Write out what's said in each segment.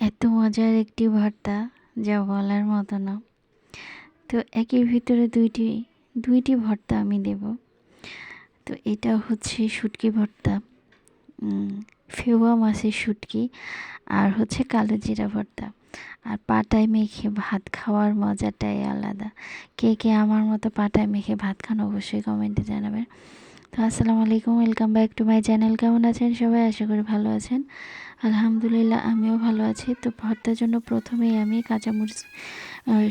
এত মজার একটি ভর্তা যা বলার মতো না। তো একের ভিতরে দুইটি দুইটি ভর্তা আমি দেব। তো এটা হচ্ছে শুটকি ভর্তা ফেওয়া মাছের শুটকি আর হচ্ছে কালো জিরা ভর্তা। আর পাটায় মেখে ভাত খাওয়ার মজাটাই আলাদা। কে কে আমার মতো পাটায় মেখে ভাত খান অবশ্যই কমেন্টে জানাবেন। তো আসসালামু আলাইকুম welcome back to my channel কেমন আছেন সবাই? আশা করি ভালো আছেন। আলহামদুলিল্লাহ, আমিও ভালো আছি। তো ভর্তার জন্য প্রথমেই আমি কাঁচামরিচ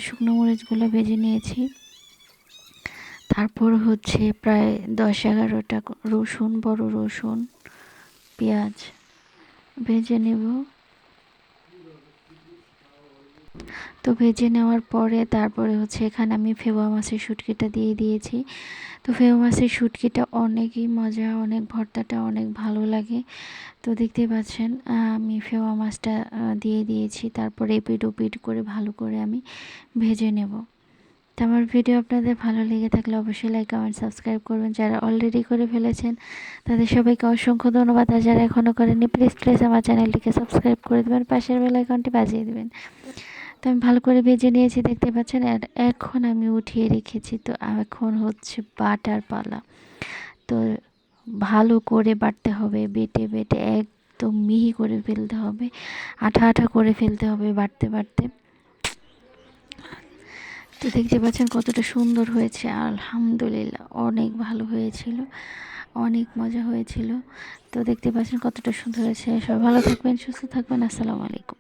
শুকনো মরিচগুলো ভেজে নিয়েছি। তারপর হচ্ছে প্রায় দশ এগারোটা রসুন, বড় রসুন, পেঁয়াজ ভেজে নেব। তো ভেজে নেওয়ার পরে তারপরে হচ্ছে এখানে আমি ফেওয়া মাছের শুটকিটা দিয়ে দিয়েছি। তো ফেওয়া মাছের শুটকিটা অনেকই মজা, অনেক ভর্তাটা অনেক ভালো লাগে। তো দেখতে পাচ্ছেন আমি ফেওয়া মাছটা দিয়ে দিয়েছি। তারপরে এপিট ওপিট করে ভালো করে আমি ভেজে নেব। তো আমার ভিডিও আপনাদের ভালো লেগে থাকলে অবশ্যই লাইক কমেন্ট সাবস্ক্রাইব করবেন। যারা অলরেডি করে ফেলেছেন, তাদের সবাইকে অসংখ্য ধন্যবাদ। আর যারা এখনও করেনি প্লিজ প্লিজ আমার চ্যানেলটিকে সাবস্ক্রাইব করে দেবেন, পাশের বেল আইকনটি বাজিয়ে দেবেন। তো আমি ভালো করে ভেজে নিয়েছি, দেখতে পাচ্ছেন? আর এখন আমি উঠিয়ে রেখেছি, তো এখন হচ্ছে বাটার পালা। তো ভালো করে বাটতে হবে, বেটে বেটে একদম মিহি করে ফেলতে হবে, আঠা আঠা করে ফেলতে হবে বাটতে বাটতে। তো দেখতে পাচ্ছেন কতটা সুন্দর হয়েছে, আলহামদুলিল্লাহ, অনেক ভালো হয়েছিল, অনেক মজা হয়েছিল। তো দেখতে পাচ্ছেন কতটা সুন্দর হয়েছে, সবাই ভালো থাকবেন, সুস্থ থাকবেন, আসসালামু আলাইকুম।